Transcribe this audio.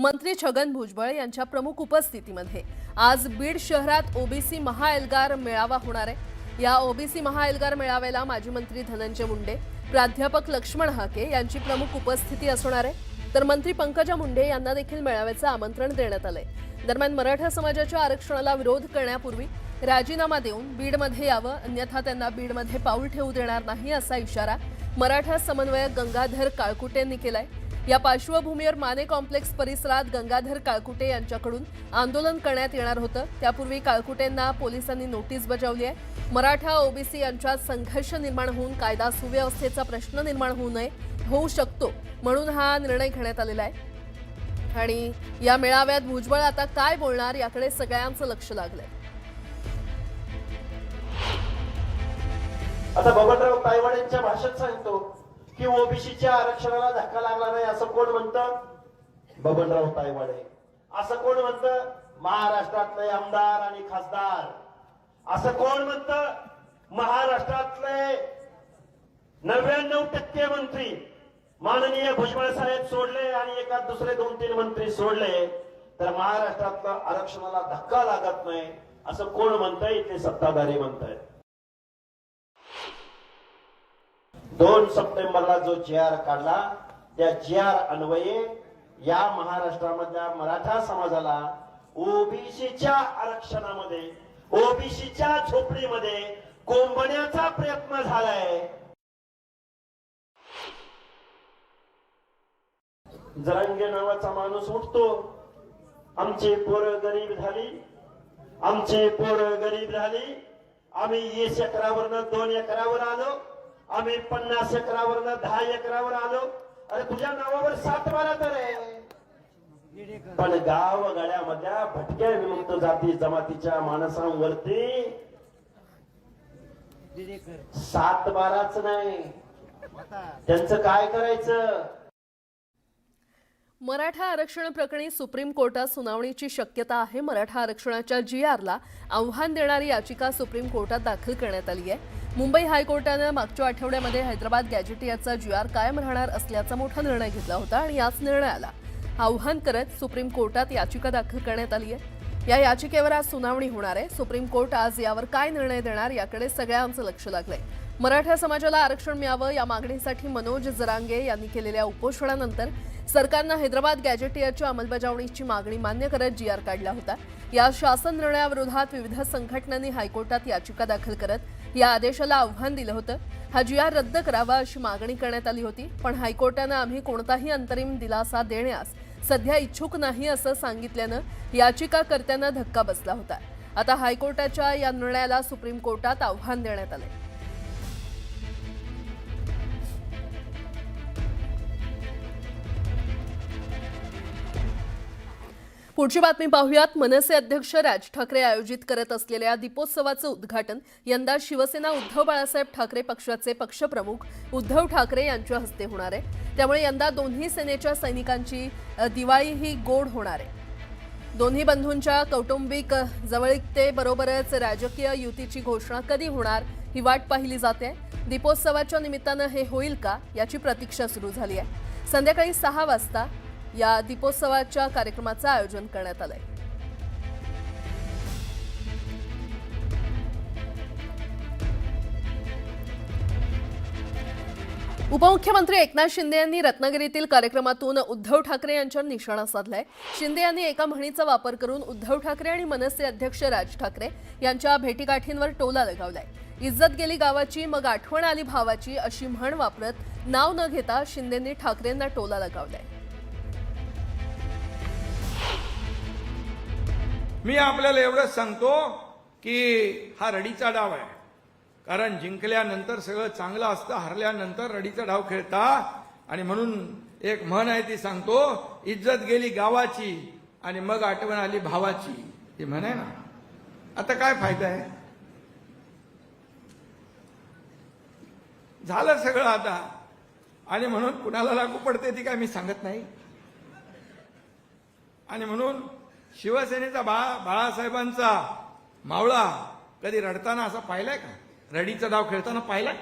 मंत्री छगन भुजबळ यांच्या प्रमुख उपस्थितीमध्ये. आज बीड शहरात ओबीसी महाएल्गार मेळावा होणार आहे. या ओबीसी महाएल्गार मेळाव्याला माजी मंत्री धनंजय मुंडे प्राध्यापक लक्ष्मण हाके यांची प्रमुख उपस्थिती असणार आहे. तर मंत्री पंकजा मुंडे यांना देखील मेळाव्याचं आमंत्रण देण्यात आलंय. दरम्यान मराठा समाजाच्या आरक्षणाला विरोध करण्यापूर्वी राजीनामा देऊन बीडमध्ये यावं अन्यथा त्यांना बीडमध्ये पाऊल ठेवू देणार नाही असा इशारा मराठा समन्वयक गंगाधर काळकुटेंनी केलाय. या पार्श्वभूमीवर माने कॉम्प्लेक्स परिसरात गंगाधर काळकुटे यांच्याकडून आंदोलन करण्यात येणार होतं. त्यापूर्वी काळकुटेंना पोलिसांनी नोटीस बजावली आहे. मराठा ओबीसी यांच्यात संघर्ष निर्माण होऊन कायदा सुव्यवस्थेचा प्रश्न निर्माण होऊ नये होऊ शकतो म्हणून हा निर्णय घेण्यात आलेला आहे. आणि या मेळाव्यात भुजबळ आता काय बोलणार याकडे सगळ्यांचं लक्ष लागलंय. आता बबनराव तायवाड्यांच्या भाषेत सांगतो की ओबीसीच्या आरक्षणाला धक्का लागला नाही असं कोण म्हणतं? बबनराव तायवाडे. असं कोण म्हणतं? महाराष्ट्रातले आमदार आणि खासदार. असं कोण म्हणतं? महाराष्ट्रातले नव्याण्णव टक्के मंत्री. माननीय भुजबळ साहेब सोडले आणि एका दुसरे दोन तीन मंत्री सोडले तर महाराष्ट्रातलं आरक्षणाला धक्का लागत नाही असं कोण म्हणतंय? इथले सत्ताधारी म्हणतायत दोन सप्टेंबरला जो जी आर काढला त्या जी आर अन्वये या महाराष्ट्रामधल्या मराठा समाजाला ओबीसीच्या आरक्षणामध्ये ओबीसीच्या झोपडीमध्ये कोंबण्याचा प्रयत्न झालाय. जरांगे नावाचा माणूस उठतो. आमची पोरं गरीब झाली. आमची पोरं गरीब झाली. आम्ही वीस एकरावरनं दोन एकरावर आलो. आम्ही पन्नास एकरावर दहा एकरावर आलो. अरे तुझ्या नावावर सात मारा तर आहे. पण गाव गड्यामधल्या भटक्या विमुक्त जाती जमातीच्या माणसांवरती सात बाराच नाही. त्यांचं काय करायचं? मराठा आरक्षण प्रकरणी सुप्रीम कोर्टात सुनावणीची शक्यता आहे. मराठा आरक्षणाच्या जी आरला आव्हान देणारी याचिका सुप्रीम कोर्टात दाखल करण्यात आली आहे. मुंबई हायकोर्टानं मागच्या आठवड्यामध्ये हैदराबाद गॅजेटियाचा जी आर कायम राहणार असल्याचा मोठा निर्णय घेतला होता आणि याच निर्णयाला आव्हान करत सुप्रीम कोर्टात याचिका दाखल करण्यात आली आहे. या याचिकेवर आज सुनावणी होणार आहे. सुप्रीम कोर्ट आज यावर काय निर्णय देणार याकडे सगळ्यांचं लक्ष लागलंय. मराठा समाजाला आरक्षण मिळावं या मागणीसाठी मनोज जरांगे यांनी केलेल्या उपोषणानंतर सरकारनं हैदराबाद गॅजेटियाच्या अंमलबजावणीची मागणी मान्य करत जी आर काढला होता. या शासन निर्णयाविरोधात विविध संघटनांनी हायकोर्टात याचिका दाखल करत या आदेशाला आव्हान दिलं होतं. हा जी आर रद्द करावा अशी मागणी करण्यात आली होती. पण हायकोर्टानं आम्ही कोणताही अंतरिम दिलासा देण्यास सध्या इच्छुक नाही असं सांगितल्यानं याचिकाकर्त्यांना धक्का बसला होता. आता हायकोर्टाच्या या निर्णयाला सुप्रीम कोर्टात आव्हान देण्यात आलंय. पुढची बातमी पाहूयात. मनसे अध्यक्ष राज ठाकरे आयोजित करत असलेल्या दीपोत्सवाचं उद्घाटन यंदा शिवसेना उद्धव बाळासाहेब ठाकरे पक्षाचे पक्षप्रमुख उद्धव ठाकरे यांच्या हस्ते होणार आहे. त्यामुळे यंदा दोन्ही सेनेच्या सैनिकांची दिवाळी ही गोड होणार आहे. दोन्ही बंधूंच्या कौटुंबिक जवळीकतेबरोबरच राजकीय युतीची घोषणा कधी होणार ही वाट पाहिली जाते. दीपोत्सवाच्या निमित्तानं हे होईल का याची प्रतीक्षा सुरू झाली आहे. संध्याकाळी सहा वाजता या दीपोत्सवाच्या कार्यक्रमाचं आयोजन करण्यात आलंय. उपमुख्यमंत्री एकनाथ शिंदे यांनी रत्नागिरीतील कार्यक्रमातून उद्धव ठाकरे यांच्यावर निशाणा साधलाय. शिंदे यांनी एका म्हणीचा वापर करून उद्धव ठाकरे आणि मनसे अध्यक्ष राज ठाकरे यांच्या भेटीगाठींवर टोला लगावलाय. इज्जत गेली गावाची मग आठवण आली भावाची अशी म्हण वापरत नाव न घेता शिंदेंनी ठाकरेंना टोला लगावलाय. मी आपल्याला एवढंच सांगतो की हा रडीचा डाव आहे. कारण जिंकल्यानंतर सगळं चांगलं असतं हरल्यानंतर रडीचा डाव खेळता. आणि म्हणून एक म्हण आहे ती सांगतो इज्जत गेली गावाची आणि मग आठवण आली भावाची. ती म्हण आहे ना. आता काय फायदा आहे? झालं सगळं आता. आणि म्हणून कुणाला लागू पडते ती काय मी सांगत नाही. आणि म्हणून शिवसेनेचा बाळा बाळासाहेबांचा मावळा कधी रडताना असा पाहिलाय का? रडीचा डाव खेळताना पाहिलाय?